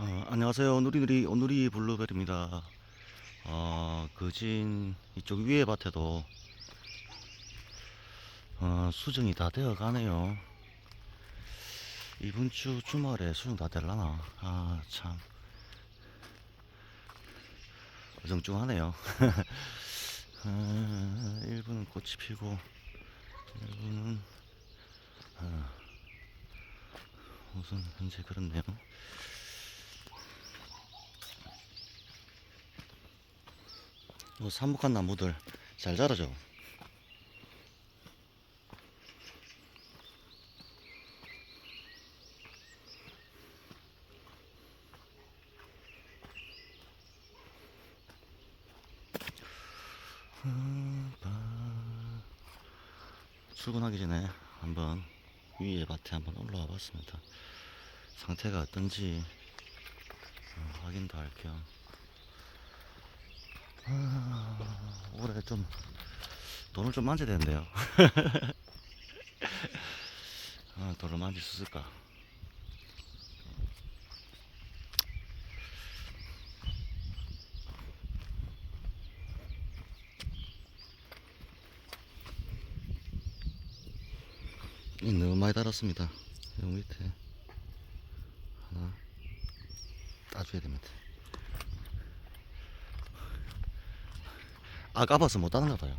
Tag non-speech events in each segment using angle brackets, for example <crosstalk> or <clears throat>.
어, 안녕하세요. 오누리누리 오누리 블루베리입니다. 어, 그진 이쪽 위에 밭에도 어, 수정이 다 되어 가네요. 이번 주 주말에 수정 다 될라나? 아, 참. 어정쩡하네요. <laughs> 아, 일부는 꽃이 피고, 일부는, 아, 우선 현재 그렇네요. 요 삼북한 나무들 잘 자라죠. 출근하기 전에 한번 위에 밭에 한번 올라와 봤습니다. 상태가 어떤지 어, 확인도 할 겸. 아, 올해 좀 돈을 좀 만져야 되는데요. <laughs> 아, 돈을 만질 수 있을까? 이 너무 많이 달았습니다. 요 밑에 하나 따줘야 됩니다. 아 까봐서 못 따는가 봐요.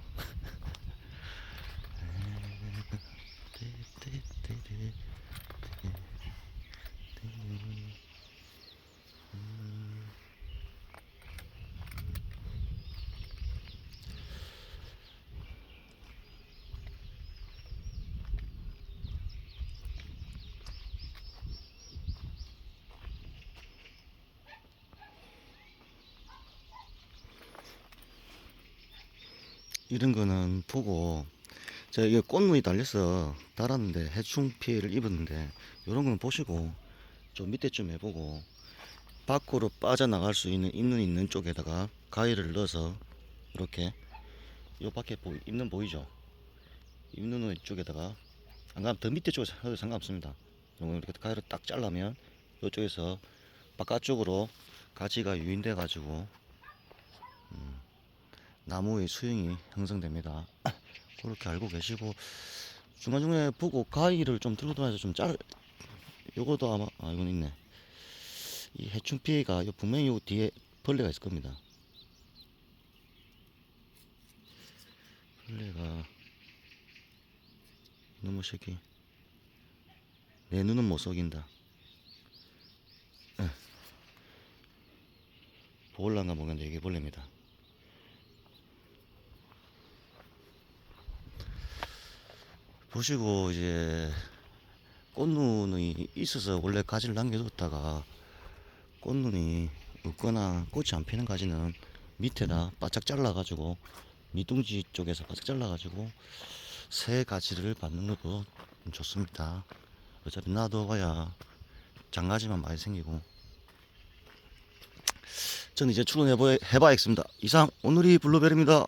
이런 거는 보고 제가 이게 꽃무늬 달려서 달았는데 해충 피해를 입었는데 이런 거는 보시고 좀 밑에쯤 해보고 밖으로 빠져나갈 수 있는 입눈 있는 쪽에다가 가위를 넣어서 이렇게 요 밖에 보, 입눈 보이죠? 입눈 쪽에다가 안 가면 더 밑에 쪽에서 해도 상관없습니다. 이렇게 가위로 딱 잘라면 이쪽에서 바깥쪽으로 가지가 유인돼 가지고 나무의 수영이 형성됩니다. <clears throat> 그렇게 알고 계시고 중간중간에 보고 가위를 좀 들고 다녀서 좀 짤. 요것도 아마 아 이건 있네. 이 해충 피해가 요 분명히 요 뒤에 벌레가 있을 겁니다. 벌레가 너무 새끼. 내 눈은 못 속인다. 에. 보올란가 모르겠는데 이게 벌레입니다. 보시고 이제 꽃눈이 있어서 원래 가지를 남겨뒀다가 꽃눈이 없거나 꽃이 안 피는 가지는 밑에다 바짝 잘라가지고 밑둥지 쪽에서 바짝 잘라가지고 새 가지를 받는 것도 좋습니다. 어차피 놔둬봐야 장가지만 많이 생기고 저는 이제 출근해봐야겠습니다. 이상 오늘이 블루베리입니다.